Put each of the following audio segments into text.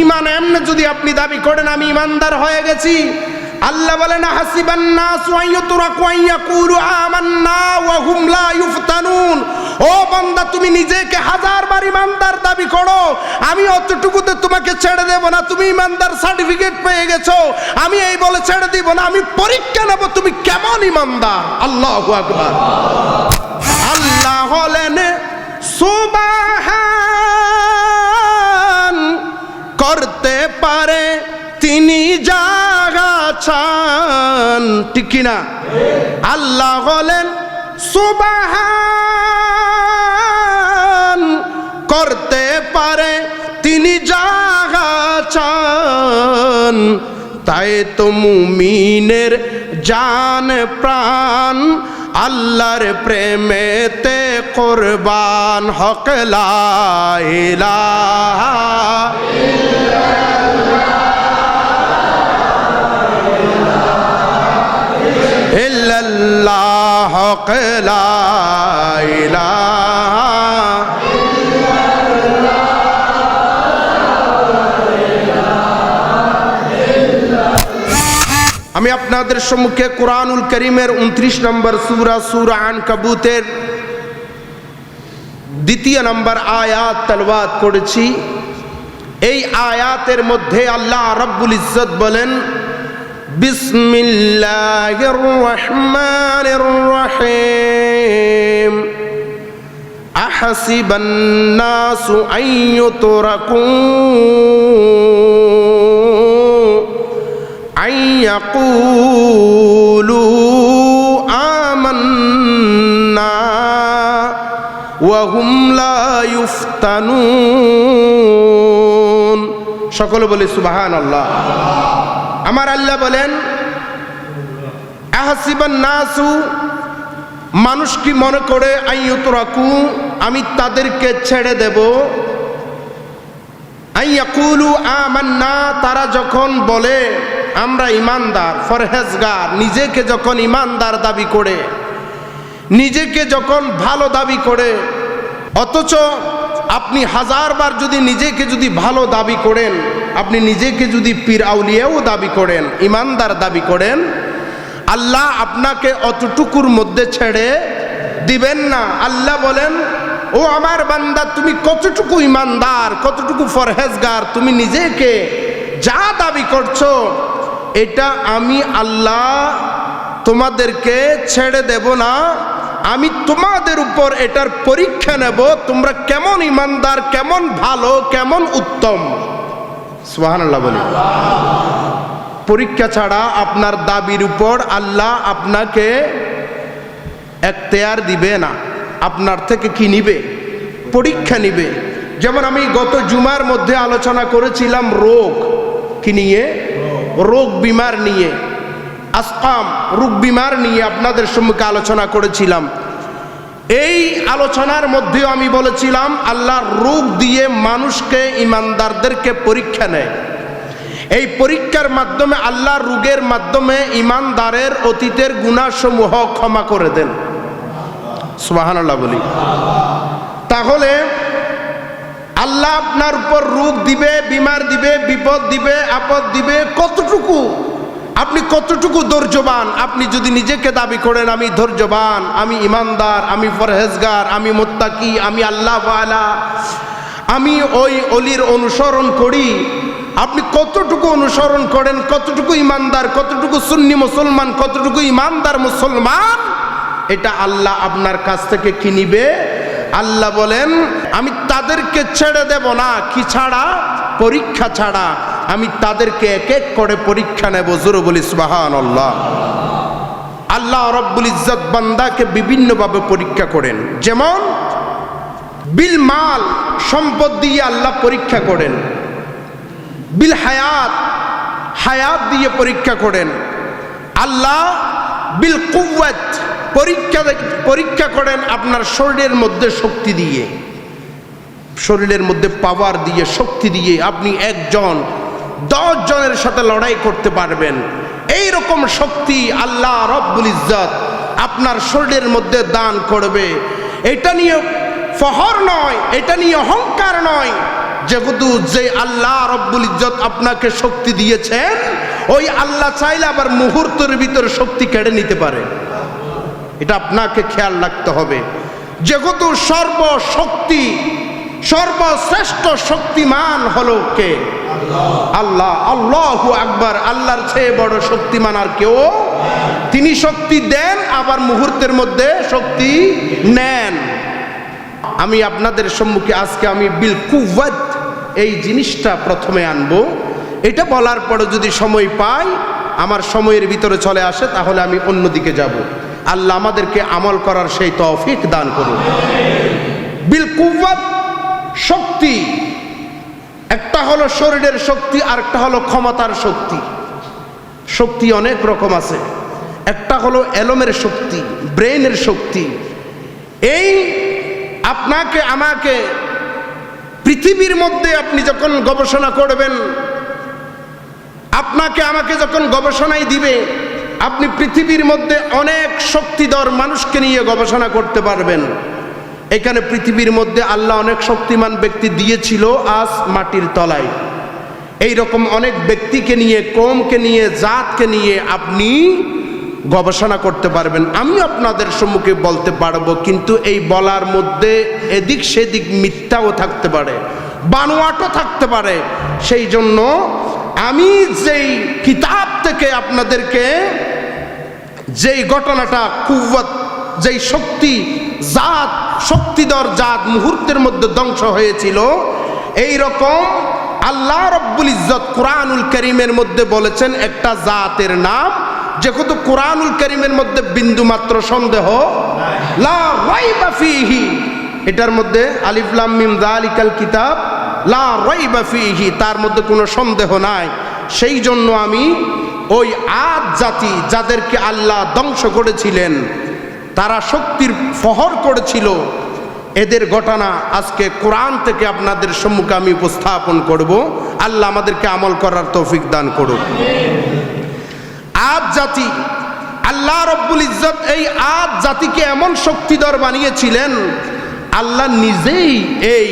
ইমান এমনি যদি আপনি দাবি করেন, আমি ইমানদার হয়ে গেছি। আল্লাহ বলেন, হাসিবান নাস ওয়াইয়াতুরাকু আইয়াকুলু আমান্না ওয়া হুম লা ইফতানুন ও বান্দা, তুমি নিজেকে হাজার বার ইমানদার দাবি করো। আমি অতটুকুতে তোমাকে ছেড়ে দেব না, তুমি ইমানদার সার্টিফিকেট পেয়ে গেছো। আমি এই বলে ছেড়ে দিব না, আমি পরীক্ষা নেব তুমি কেমন ইমানদার। আল্লাহু আকবার। আল্লাহ হলেন সুবাহান করতে পারে, তিনি জাগাছান ঠিক কিনা? আল্লাহ হলেন সুবাহান, করতে পারে, তিনি জাগা জাগাছান তাই তো মুমিনের জান প্রাণ। আল্লাহর প্রেমেতে কোরবান হকলা ইল্লাল্লাহ হকলা ইলাহা আমি আপনাদের সম্মুখে কোরআনুল করিমের উনত্রিশ নম্বর সুরা সুরা আন কাবুতের দ্বিতীয় নম্বর আয়াত তালবাদ করেছি এই আয়াতের মধ্যে আল্লাহ রব্বুল ইজ্জত বলেন বিসমিল্লাহির রহমানির রহিম أحسب الناس أن يتركوا আইয়াকুলু আমান্না ওয়াহুম সকলে বলে সুবাহান আল্লাহ আমার আল্লাহ বলেন, আহসিবান নাসু, মানুষ কি মনে করে আইয়ুত রাকু আমি তাদেরকে ছেড়ে দেব? আইয়াকুলু আমান্না, তারা যখন বলে আমরা ইমানদার, ফরহেজগার, নিজেকে যখন ইমানদার দাবি করে, নিজেকে যখন ভালো দাবি করে, অথচ আপনি হাজারবার যদি নিজেকে যদি ভালো দাবি করেন, আপনি নিজেকে যদি পীর আউলিয়াও দাবি করেন, ইমানদার দাবি করেন, আল্লাহ আপনাকে অতটুকুর মধ্যে ছেড়ে দিবেন না। আল্লাহ বলেন, ও আমার বান্দা, তুমি কতটুকু ইমানদার, কতটুকু ফরহেজগার, তুমি নিজেকে যা দাবি করছ এটা আমি আল্লাহ তোমাদেরকে ছেড়ে দেব না। আমি তোমাদের উপর এটার পরীক্ষা নেব, তোমরা কেমন ইমানদার, কেমন ভালো, কেমন উত্তম। সুহান আল্লাহ বলি। পরীক্ষা ছাড়া আপনার দাবির উপর আল্লাহ আপনাকে এখতেয়ার দিবে না। আপনার থেকে কি নিবে? পরীক্ষা নিবে। যেমন আমি গত জুমার মধ্যে আলোচনা করেছিলাম রোগ। কি নিয়ে? রোগ বিমার নিয়ে, আসকাম, রোগ বিমার নিয়ে আপনাদের সম্মুখে আলোচনা করেছিলাম। এই আলোচনার মধ্যেও আমি বলেছিলাম, আল্লাহ রোগ দিয়ে মানুষকে, ইমানদারদেরকে পরীক্ষা নেয়। এই পরীক্ষার মাধ্যমে আল্লাহ রোগের মাধ্যমে ইমানদারের অতীতের গুণাসমূহ ক্ষমা করে দেন। সুবাহান্লাহ বলি। তাহলে আল্লাহ আপনার উপর রোগ দিবে, বিমার দিবে, বিপদ দিবে, আপদ দিবে, কতটুকু? আপনি কতটুকু ধৈর্যবান? আপনি যদি নিজেকে দাবি করেন, আমি ধৈর্যবান, আমি ইমানদার, আমি ফরহেজগার আমি মোত্তাকি, আমি আল্লাহ আমি ওই অলির অনুসরণ করি। আপনি কতটুকু অনুসরণ করেন, কতটুকু ইমানদার, কতটুকু সুন্নি মুসলমান, কতটুকু ইমানদার মুসলমান, এটা আল্লাহ আপনার কাছ থেকে কি নিবে? আল্লাহ বলেন, আমি তাদেরকে ছেড়ে দেব না। কি ছাড়া? পরীক্ষা ছাড়া। আমি তাদেরকে এক এক করে পরীক্ষা নেব জোরে বলি সুবাহান আল্লাহ আল্লাহ রব্বুল ইজ্জত বান্দাকে বিভিন্নভাবে পরীক্ষা করেন। যেমন, বিল মাল, সম্পদ দিয়ে আল্লাহ পরীক্ষা করেন। বিল হায়াত হায়াত দিয়ে পরীক্ষা করেন। আল্লাহ বিল কুয়াত পরীক্ষা পরীক্ষা করেন আপনার শরীরের মধ্যে শক্তি দিয়ে। শরীরের মধ্যে পাওয়ার দিয়ে, শক্তি দিয়ে আপনি একজন, দশ জনের সাথে লড়াই করতে পারবেন। এই রকম শক্তি আল্লাহ রব্বুল ইজ্জত আপনার শরীরের মধ্যে দান করবে। এটা নিয়ে ফহর নয়, এটা নিয়ে অহংকার নয়। যেহেতু যে আল্লাহ রব্বুল ইজ্জত আপনাকে শক্তি দিয়েছেন, ওই আল্লাহ চাইলে আবার মুহূর্তের ভিতরে শক্তি কেড়ে নিতে পারে। এটা আপনাকে খেয়াল রাখতে হবে। যেহেতু সর্বশক্তি, সর্বশ্রেষ্ঠ শক্তিমান হলো কে? আল্লাহ। আল্লাহ আকবার। আল্লাহর চেয়ে বড় শক্তিমান আর কেউ? তিনি শক্তি দেন, আবার মুহূর্তের মধ্যে শক্তি নেন। আমি আপনাদের সম্মুখে আজকে আমি বিল কুওয়াত এই জিনিসটা প্রথমে আনব। এটা বলার পরে যদি সময় পাই, আমার সময়ের ভিতরে চলে আসে, তাহলে আমি অন্যদিকে যাব। আল্লাহ আমাদেরকে আমল করার সেই তৌফিক দান করুন। বিল কুওয়াত শক্তি, একটা হলো শরীরের শক্তি আর একটা হলো ক্ষমতার শক্তি। শক্তি অনেক রকম আছে। একটা হলো এলমের শক্তি ব্রেনের শক্তি। এই আপনাকে, আমাকে পৃথিবীর মধ্যে আপনি যখন গবেষণা করবেন, আপনাকে আমাকে যখন গবেষণায় দিবে আপনি পৃথিবীর মধ্যে অনেক শক্তিধর মানুষকে নিয়ে গবেষণা করতে পারবেন। এখানে পৃথিবীর মধ্যে আল্লাহ অনেক শক্তিমান ব্যক্তি দিয়েছিল আজ মাটির তলায়। এই রকম অনেক ব্যক্তিকে নিয়ে কমকে নিয়ে, জাতকে নিয়ে আপনি গবেষণা করতে পারবেন। আমি আপনাদের সম্মুখে বলতে পারব, কিন্তু এই বলার মধ্যে এদিক সেদিক মিথ্যাও থাকতে পারে, বানোয়াটও থাকতে পারে। সেই জন্য আমি যেই কিতাব থেকে আপনাদেরকে যেই ঘটনাটা কুব্বত যেই শক্তি, জাত, শক্তিধর জাত মুহূর্তের মধ্যে ধ্বংস হয়েছিল, এই রকম আল্লাহ রব্বুল ইজ্জত কোরআনুল করিমের মধ্যে বলেছেন একটা জাতের নাম, যেহেতু কোরআনুল করিমের মধ্যে বিন্দু মাত্র সন্দেহ, লা এটার মধ্যে আলিফলাম মিম জালিকাল কিতাব লা রাইবা ফীহি, তার মধ্যে কোনো সন্দেহ নাই। সেই জন্য আমি ওই আদ জাতি যাদেরকে আল্লাহ ধ্বংস করেছিলেন, তারা শক্তির ফহর করেছিল, এদের ঘটনা আজকে কোরআন থেকে আপনাদের সম্মুখে আমি উপস্থাপন করব। আল্লাহ আমাদেরকে আমল করার তৌফিক দান করুক। আদ জাতি, আল্লাহ রব্বুল ইজ্জত এই আদ জাতিকে এমন শক্তিধর বানিয়েছিলেন, আল্লাহ নিজেই এই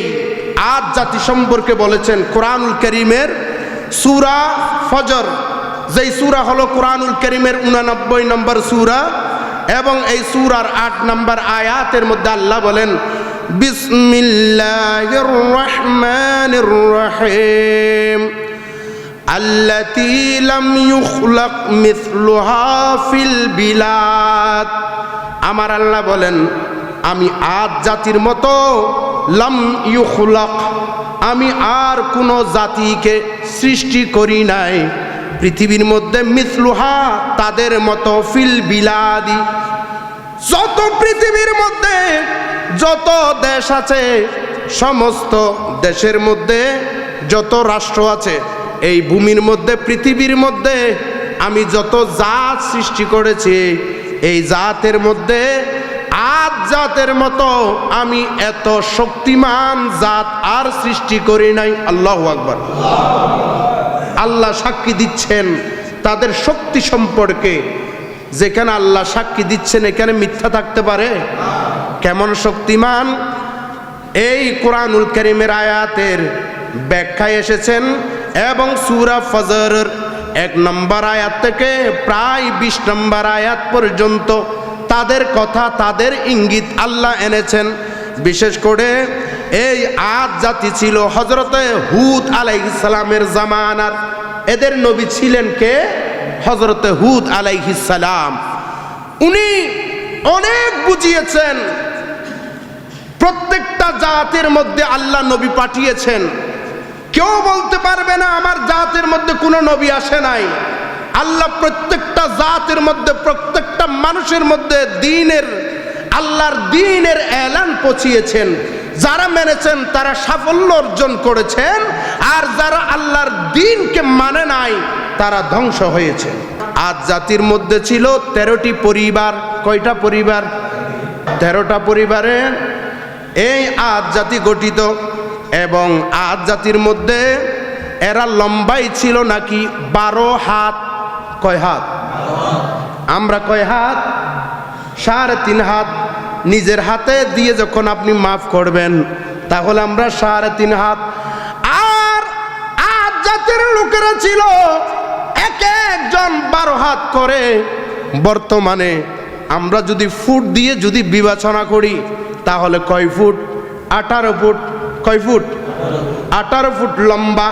আদ জাতি সম্পর্কে বলেছেন কোরআনুল করিমের সুরা ফজর যেই সুরা হলো কোরআনুল করিমের উনানব্বই নম্বর সুরা এবং এই সুরার আট নম্বর আয়াতের মধ্যে আল্লাহ বলেন বিসমিল্লাহির রহমানির রহিম التي لم يخلق مثلها في البلاد আমার আল্লাহ বলেন আমি আদ জাতির মতো লাম ইউখলাক। আমি আর কোনো জাতিকে সৃষ্টি করি নাই। পৃথিবীর মধ্যে মিসলুহা তাদের মতো ফিল বিলাদি। যত পৃথিবীর মধ্যে, যত দেশ আছে, সমস্ত দেশের মধ্যে যত রাষ্ট্র আছে, এই ভূমির মধ্যে, পৃথিবীর মধ্যে আমি যত জাত সৃষ্টি করেছি, এই জাতের মধ্যে আদ জাতের মতো আমি এত শক্তিমান জাত আর সৃষ্টি করি নাই। আল্লাহ আকবর। আল্লাহ সাক্ষী দিচ্ছেন তাদের শক্তি সম্পর্কে। যেখানে আল্লাহ সাক্ষী দিচ্ছেন, এখানে মিথ্যা থাকতে পারে। কেমন শক্তিমান? এই কোরআনুল করিমের আয়াতের ব্যাখ্যায় এসেছেন এবং সুরা ফজর এক নম্বর আয়াত থেকে প্রায় বিশ নম্বর আয়াত পর্যন্ত তাদের কথা, তাদের ইঙ্গিত আল্লাহ এনেছেন। বিশেষ করে এই আদ জাতি ছিল হজরতে হুদ আলাইসালামের জামানার। এদের নবী ছিলেন কে? হজরতে হুদ আলাইহিসালাম উনি অনেক বুঝিয়েছেন। প্রত্যেকটা জাতের মধ্যে আল্লাহ নবী পাঠিয়েছেন। কেউ বলতে পারবে না আমার জাতের মধ্যে কোনো নবী আসে নাই। আল্লাহ প্রত্যেকটা জাতের মধ্যে প্রত্যেকটা মানুষের মধ্যে দিনের, আল্লাহর দিনের এলান পচিয়েছেন। যারা মেনেছেন, তারা সাফল্য অর্জন করেছেন, আর যারা আল্লাহর দিনকে মানে নাই, তারা ধ্বংস হয়েছে। আজ জাতির মধ্যে ছিল তেরোটি পরিবার। কয়টা পরিবার? তেরোটা পরিবারে এই আজ জাতি গঠিত, এবং আজ জাতির মধ্যে এরা লম্বাই ছিল নাকি বারো হাত? কয় হাত? আমরা কয় হাত? সাড়ে তিন হাত। নিজের হাতে দিয়ে যখন আপনি মাফ করবেন, তাহলে আমরা সাড়ে তিন হাত। জাতের লোকেরা ছিল, এক একজন বারো হাত করে। বর্তমানে আমরা যদি ফুট দিয়ে যদি বিবেচনা করি, তাহলে কয় ফুট? আঠারো ফুট। কয় ফুট? আঠারো ফুট লম্বা।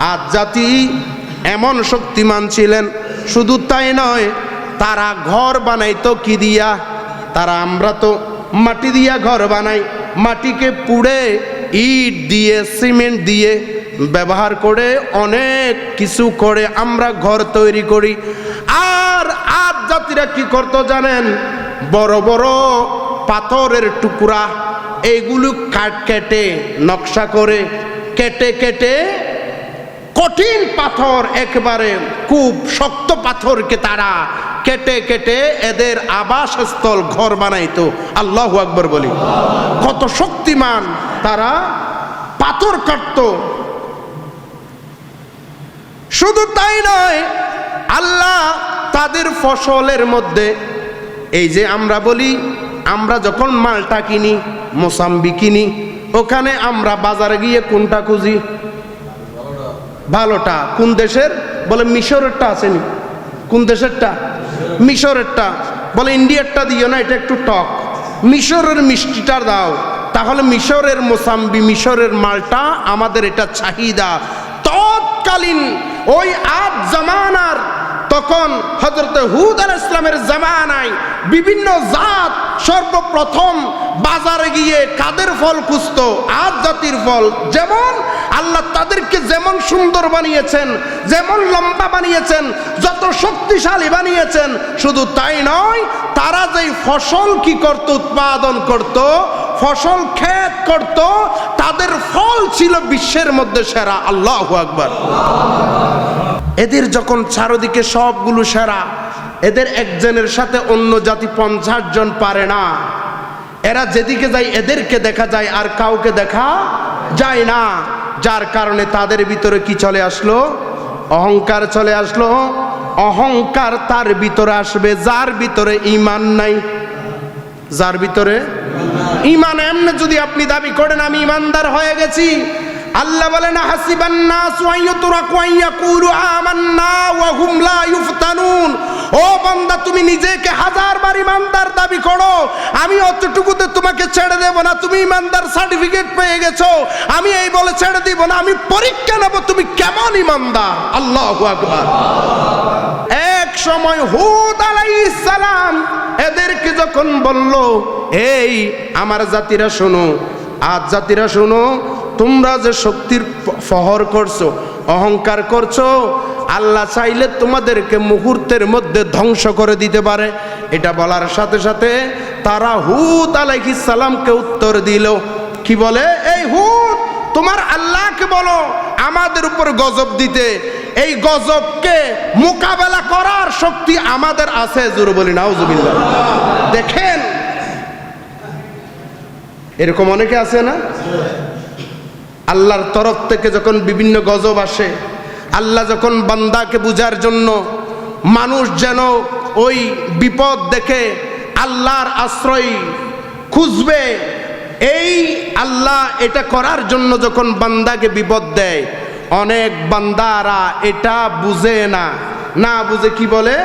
আজ জাতি এমন শক্তিমান ছিলেন, শুধু তাই নয় তারা ঘর বানাইতো কি দিয়া? তারা আমরা তো মাটি দিয়া ঘর বানাই। মাটিকে পুড়ে ইট দিয়ে, সিমেন্ট দিয়ে ব্যবহার করে, অনেক কিছু করে আমরা ঘর তৈরি করি। আর আজ জাতিরা কি করতো জানেন? বড় বড় পাথরের টুকরা এইগুলো কাট কেটে, নকশা করে কেটে কেটে কঠিন পাথর একেবারে খুব শক্ত পাথরকে তারা কেটে কেটে এদের আবাসস্থল ঘর বানাইতো। আল্লাহ আকবর বলি। কত শক্তিমান তারা পাথর কাটতো। শুধু তাই নয়, আল্লাহ তাদের ফসলের মধ্যে, এই যে আমরা বলি, আমরা যখন মালটা কিনি, মোসাম্বি কিনি, ওখানে আমরা বাজারে গিয়ে কোনটা খুঁজি? ভালোটা কোন দেশের? বলে মিশরেরটা আসেনি। কোন দেশেরটা? মিশরেরটা। বলে ইন্ডিয়ারটা দিও না, এটা একটু টক। মিশরের মিষ্টিটা দাও, তাহলে মিশরের মোসাম্বি, মিশরের মালটা আমাদের এটা চাহিদা। তৎকালীন ওই আজ জামানার তখন হজরত হুদ আল ইসলামের জামানায় বিভিন্ন জাত সর্বপ্রথম বাজারে গিয়ে কাদের ফল খুঁজত? আজ জাতির ফল। যেমন আল্লাহ তাদেরকে যেমন সুন্দর বানিয়েছেন, যেমন লম্বা বানিয়েছেন, যত শক্তিশালী বানিয়েছেন, শুধু তাই নয়, তারা যেই ফসল কি করত, উৎপাদন করত, ফসল ক্ষেত করত, তাদের ফল ছিল বিশ্বের মধ্যে সেরা। আল্লাহ আকবার। এদের যখন চারদিকে সবগুলো সেরা, এদের একজনের সাথে অন্য জাতি পঞ্চাশ জন পারে না। এরা যেদিকে যায় এদেরকে দেখা যায় আর কাউকে দেখা যায় না। যার কারণে তাদের ভিতরে কি চলে আসলো? অহংকার চলে আসলো। অহংকার তার ভিতরে আসবে, যার ভিতরে ইমান নাই। যার ভিতরে ইমান এমনি যদি আপনি দাবি করেন, আমি ইমানদার হয়ে গেছি। আল্লাহ বলেন হাসিবান নাস ওয়াইয়ুতরাকু আইয়াকুলু আমান্না ওয়া হুম লা ইফতানুন ও বান্দা, তুমি নিজেকে হাজার বার ইমানদার দাবি করো। আমি অতটুকুতে তোমাকে ছেড়ে দেব না, তুমি ইমানদার সার্টিফিকেট পেয়ে গেছো। আমি এই বলে ছেড়ে দিব না, আমি পরীক্ষা নেব তুমি কেমন ইমানদার। আল্লাহু আকবার। এক সময় হুদ আলাইহিস সালাম এদেরকে যখন বলল, এই, আমার জাতিরা শোনো, আজ জাতিরা শোনো তোমরা যে শক্তির ফহর করছ, অহংকার করছ, আল্লাহ চাইলে তোমাদেরকে মুহূর্তের মধ্যে ধ্বংস করে দিতে পারে। এটা বলার সাথে সাথে তারা হুদ আলাইহিস সালামকে উত্তর দিল। কি বলে? এই হুদ, তোমার আল্লাহকে বলো, আমাদের উপর গজব দিতে। এই গজবকে মোকাবেলা করার শক্তি আমাদের আছে, জোর বলি, নাউজুবিল্লাহ। দেখেন, এরকম অনেকে আছে না? আল্লাহর তরফ থেকে যখন বিভিন্ন গজব আসে, আল্লাহ যখন বান্দাকে বুঝার জন্য মানুষ যেন ওই বিপদ দেখে আল্লাহর আশ্রয় খুঁজবে, এই আল্লাহ এটা করার জন্য যখন বান্দাকে বিপদ দেয়, অনেক বান্দারা এটা বুঝে না। না বুঝে কি বলে?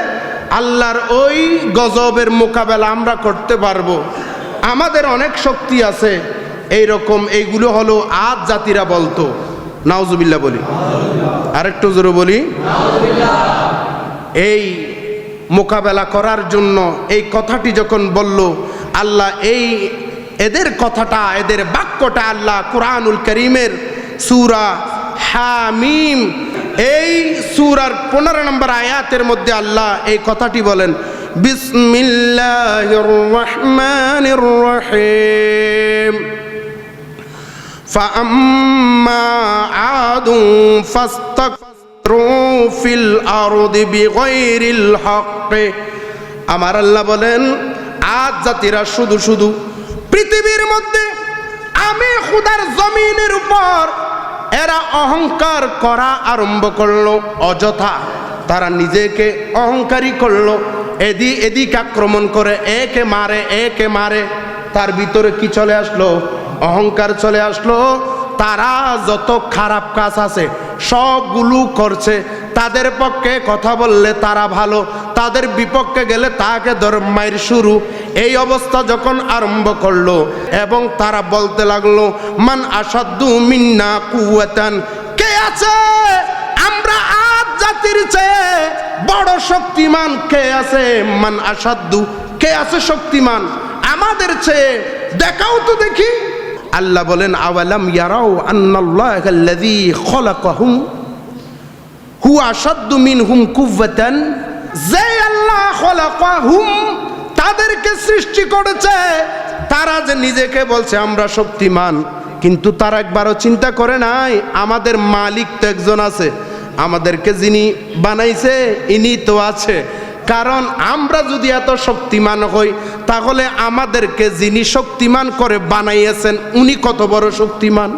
আল্লাহর ওই গজবের মোকাবেলা আমরা করতে পারব। আমাদের অনেক শক্তি আছে। এই রকম এইগুলো হলো আজ জাতিরা বলতো। নাউজুবিল্লাহ বলি। আরেকটু জোরে বলি। এই মোকাবেলা করার জন্য এই কথাটি যখন বলল, আল্লাহ এই এদের কথাটা, এদের বাক্যটা আল্লাহ কোরআনুল করিমের সুরা হামিম, এই সুরার পনেরো নম্বর আয়াতের মধ্যে আল্লাহ এই কথাটি বলেন, বিসমিল্লাহির রহমানির রহিম। فأما عاد فاستكبروا في الأرض بغير الحق আমার আল্লাহ বলেন আজ জাতিরা শুধু শুধু পৃথিবীর মধ্যে আমি খুদার জমিনের উপর এরা অহংকার করা আরম্ভ করলো অযথা তারা নিজেকে অহংকারী করলো এদি এদিক আক্রমণ করে একে মারে একে মারে তার ভিতরে কি চলে আসলো অহংকার চলে আসলো, তারা যত খারাপ কাজ আছে সবগুলো করছে। তাদের পক্ষে কথা বললে তারা ভালো, তাদের বিপক্ষে গেলে তাকে ধর্মায়ের শুরু। এই অবস্থা যখন আরম্ভ করল এবং তারা বলতে লাগল, মান আসাদু মিন্না কুয়াতান কে আছে? আমরা আজ জাতির চেয়ে বড় শক্তিমান কে আছে? মান আসাদু, কে আছে শক্তিমান? আমাদের চেয়ে দেখাও তো দেখি। আল্লাহ বলেন, আওয়ালাম ইয়ারাও আল্লাযী খলাকাহুম হু আসাদ্দু মিনহুম কুওয়াতান। যে আল্লাহ খলাকাহুম তাদেরকে সৃষ্টি করেছে, তারা যে নিজেকে বলছে, আমরা শক্তিমান। কিন্তু তারা একবারও চিন্তা করে নাই, আমাদের মালিক তো একজন আছে, আমাদেরকে যিনি বানাইছে, ইনি তো আছে। কারণ আমরা যদি এত শক্তিমান হই, তাহলে আমাদেরকে যিনি শক্তিমান করে বানাইয়েছেন, উনি কত বড় শক্তিমান?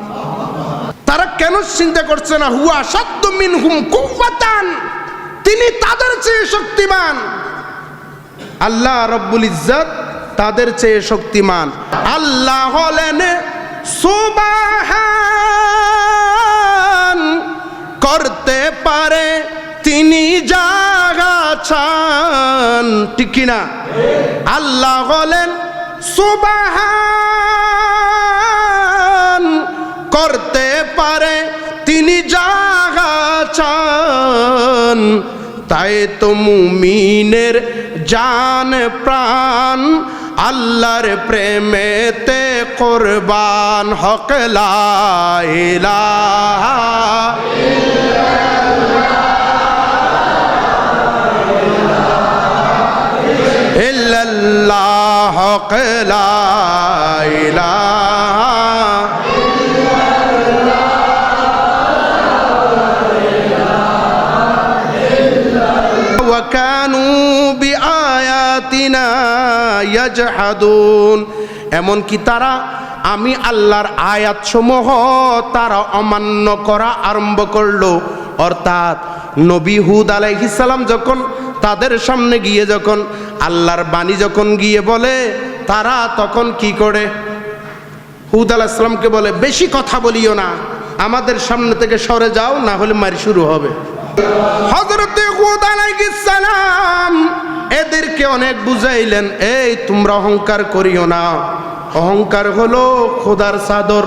তারা কেন চিন্তা করছে না? হুয়া সত্য মিন হুম কুফাতান তিনি তাদের চেয়ে শক্তিমান। আল্লাহ রব্বুল ইজ্জত তাদের চেয়ে শক্তিমান। আল্লাহ হলেন সুবাহান। করতে পারে তিনি জাগাছান ঠিক কিনা? আল্লাহ হলেন সুবাহান, করতে পারে তিনি জাগাছান তাই তো মুমিনের জান প্রাণ, আল্লাহর প্রেমেতে কোরবান হকলা ইল্লাল্লাহ হকলা ইলাহা وكانوا بآياتنا يجحدون এমনকি তারা আমি আল্লাহর আয়াতসমূহ তারা অমান্য করা আরম্ভ করলো অর্থাৎ নবী হুদ আলাইহিসাল্লাম যখন তাদের সামনে গিয়ে যখন আল্লাহর বাণী যখন গিয়ে বলে তারা তখন কি করে? হুদ আলাহিসাল্লামকে বলে, বেশি কথা বলিও না, আমাদের সামনে থেকে সরে যাও, না হলে মারি শুরু হবে। সালাম এদেরকে অনেক বুঝাইলেন, এই, তোমরা অহংকার করিও না। অহংকার হলো খোদার চাদর।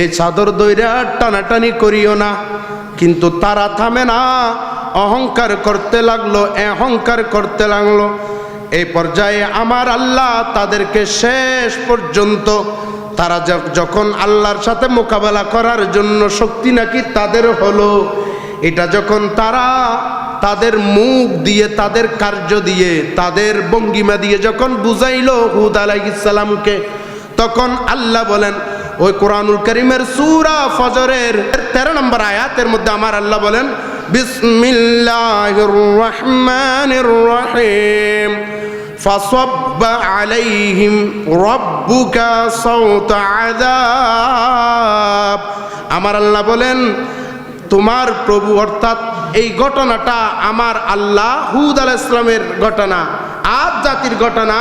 এই চাদর দইরা টানাটানি করিও না, কিন্তু তারা থামে না। অহংকার করতে লাগল অহংকার করতে লাগল। এই পর্যায়ে আমার আল্লাহ তাদেরকে শেষ পর্যন্ত তারা যখন আল্লাহর সাথে মোকাবেলা করার জন্য শক্তি নাকি তাদের হলো, এটা যখন তারা তাদের মুখ দিয়ে, তাদের কার্য দিয়ে, তাদের ভঙ্গিমা দিয়ে যখন বুঝাইল হুদ আলাইসালামকে তখন আল্লাহ বলেন, ওই কোরআনুল করিমের সুরা ফজরের তেরো নম্বর আয়াতের মধ্যে আমার আল্লাহ বলেন, বিসমিল্লাহির রহমান রহিম। فصب عليهم ربك صوت عذاب আমার আল্লাহ বলেন তোমার প্রভু অর্থাৎ এই ঘটনাটা আমার আল্লাহ হুদ আলাহ ইসলামের ঘটনা আজ জাতির ঘটনা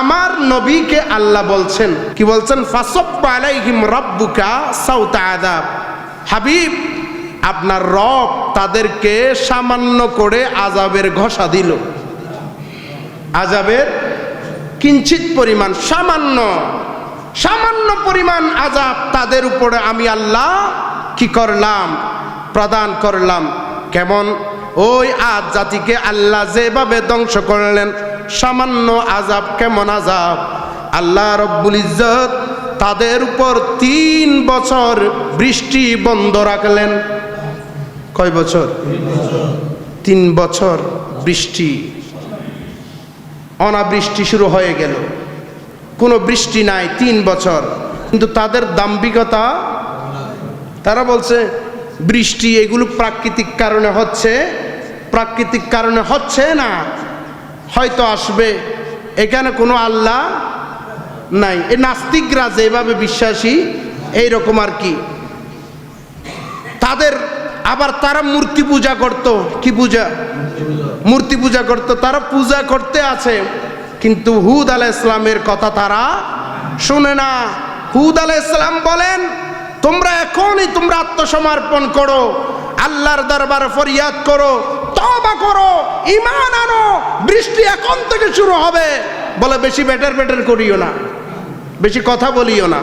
আমার নবীকে আল্লাহ বলছেন কি বলছেন ফাসব্বা আলাইহিম রব্বুকা সাউতা আদাব হাবিব আপনার রব তাদেরকে সামান্য করে আজাবের ঘষা দিল আজাবের কিঞ্চিত পরিমাণ, সামান্য সামান্য পরিমাণ আজাব তাদের উপরে আমি আল্লাহ কি করলাম, প্রদান করলাম। কেমন? ওই আজ জাতিকে আল্লাহ যেভাবে ধ্বংস করলেন, সামান্য আজাব কেমন আজাব? আল্লাহ রব্বুল ইজ্জত তাদের উপর তিন বছর বৃষ্টি বন্ধ রাখলেন। কয় বছর? তিন বছর বৃষ্টি অনাবৃষ্টি শুরু হয়ে গেল। কোনো বৃষ্টি নাই তিন বছর। কিন্তু তাদের দাম্ভিকতা, তারা বলছে, বৃষ্টি এগুলো প্রাকৃতিক কারণে হচ্ছে, প্রাকৃতিক কারণে হচ্ছে না। হয়তো আসবে। এখানে কোনো আল্লাহ নাই। এই নাস্তিকরা যেভাবে বিশ্বাসী এই রকম আর কি। তাদের আবার তারা মূর্তি পূজা করত। কি পূজা? মূর্তি পূজা করত। তারা পূজা করতে আছে। কিন্তু হুদ আলাহ ইসলামের কথা তারা শুনে না। হুদ আলাহ ইসলাম বলেন, তোমরা এখনই তোমরা আত্মসমর্পণ করো। আল্লাহর দরবার ফরিয়াদ করো তবা করো ইমান আনো, বৃষ্টি এখন থেকে শুরু হবে। বলে বেশি বেটার বেটার করিও না। বেশি কথা বলিও না।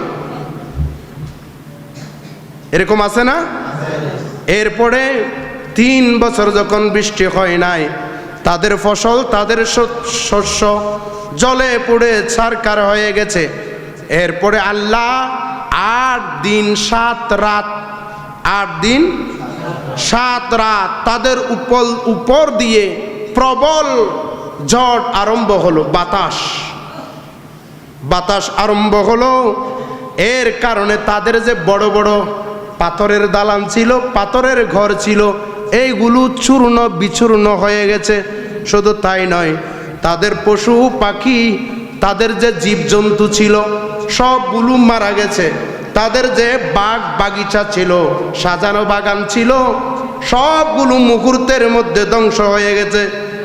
এরকম আছে না? এরপরে তিন বছর যখন বৃষ্টি হয় নাই, তাদের ফসল, তাদের শস্য জলে পড়ে ছারকার হয়ে গেছে। এরপরে আল্লাহ আট দিন, সাত রাত, আট দিন, সাত রাত তাদের উপর উপর দিয়ে প্রবল ঝড় আরম্ভ হলো, বাতাস। বাতাস আরম্ভ হলো, এর কারণে তাদের যে বড় বড় পাথরের দালান ছিল, পাথরের ঘর ছিল। এইগুলো চূর্ণ বিচূর্ণ হয়ে গেছে। শুধু তাই নয়, তাদের পশু, পাখি, তাদের যে জীবজন্তু ছিল, সবগুলো মারা গেছে। তাদের যে বাগ বাগিচা ছিল, সাজানো বাগান ছিল, সবগুলো মুহূর্তের মধ্যে ধ্বংস হয়ে গেছে।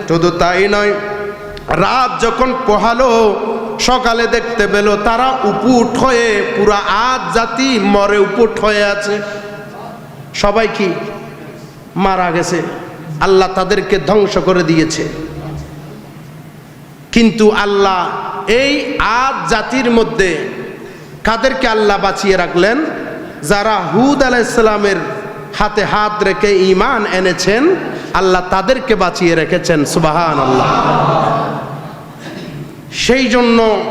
শুধু তাই নয়, রাত যখন পোহালো সকালে দেখতে পেল, তারা উপুট হয়ে, পুরা আজ জাতি মরে উপুট হয়ে আছে। সবাই কি মারা গেছে? আল্লাহ তাদেরকে ধ্বংস করে দিয়েছে। কিন্তু আল্লাহ এই আজ জাতির মধ্যে কাদেরকে আল্লাহ বাঁচিয়ে রাখলেন? যারা হুদ আলাইসালামের হাতে হাত রেখে ইমান এনেছেন, আল্লাহ তাদেরকে বাঁচিয়ে রেখেছেন সুবাহান আল্লাহ সেই জন্য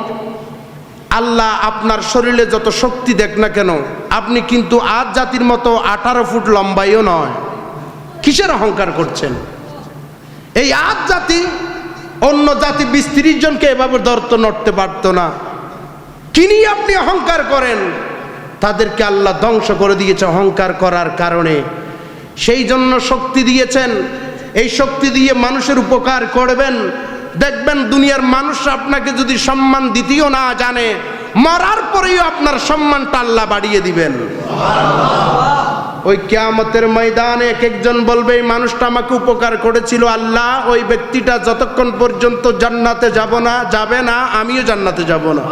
আল্লাহ আপনার শরীরে যত শক্তি দেখ না কেন, আপনি কিন্তু আজ জাতির মতো আঠারো ফুট লম্বাইও নয়। কিসের অহংকার করছেন? এই আজ জাতি অন্য জাতি বিশ ত্রিশ জনকে এভাবে দর্ত নড়তে পারত না। কি নিয়ে আপনি অহংকার করেন? তাদেরকে আল্লাহ ধ্বংস করে দিয়েছে অহংকার করার কারণে। সেই জন্য শক্তি দিয়েছেন। এই শক্তি দিয়ে মানুষের উপকার করবেন। দেখবেন দুনিয়ার মানুষ আপনাকে যদি সম্মান দিতেও না জানে, মরার পরেও আপনার সম্মানটা আল্লাহ বাড়িয়ে দিবেন। ওই কেয়ামতের ময়দানে এক একজন বলবে, এই মানুষটা আমাকে উপকার করেছিল, আল্লাহ, ওই ব্যক্তিটা যতক্ষণ পর্যন্ত জান্নাতে যাব না, যাবে না, আমিও জান্নাতে যাব না।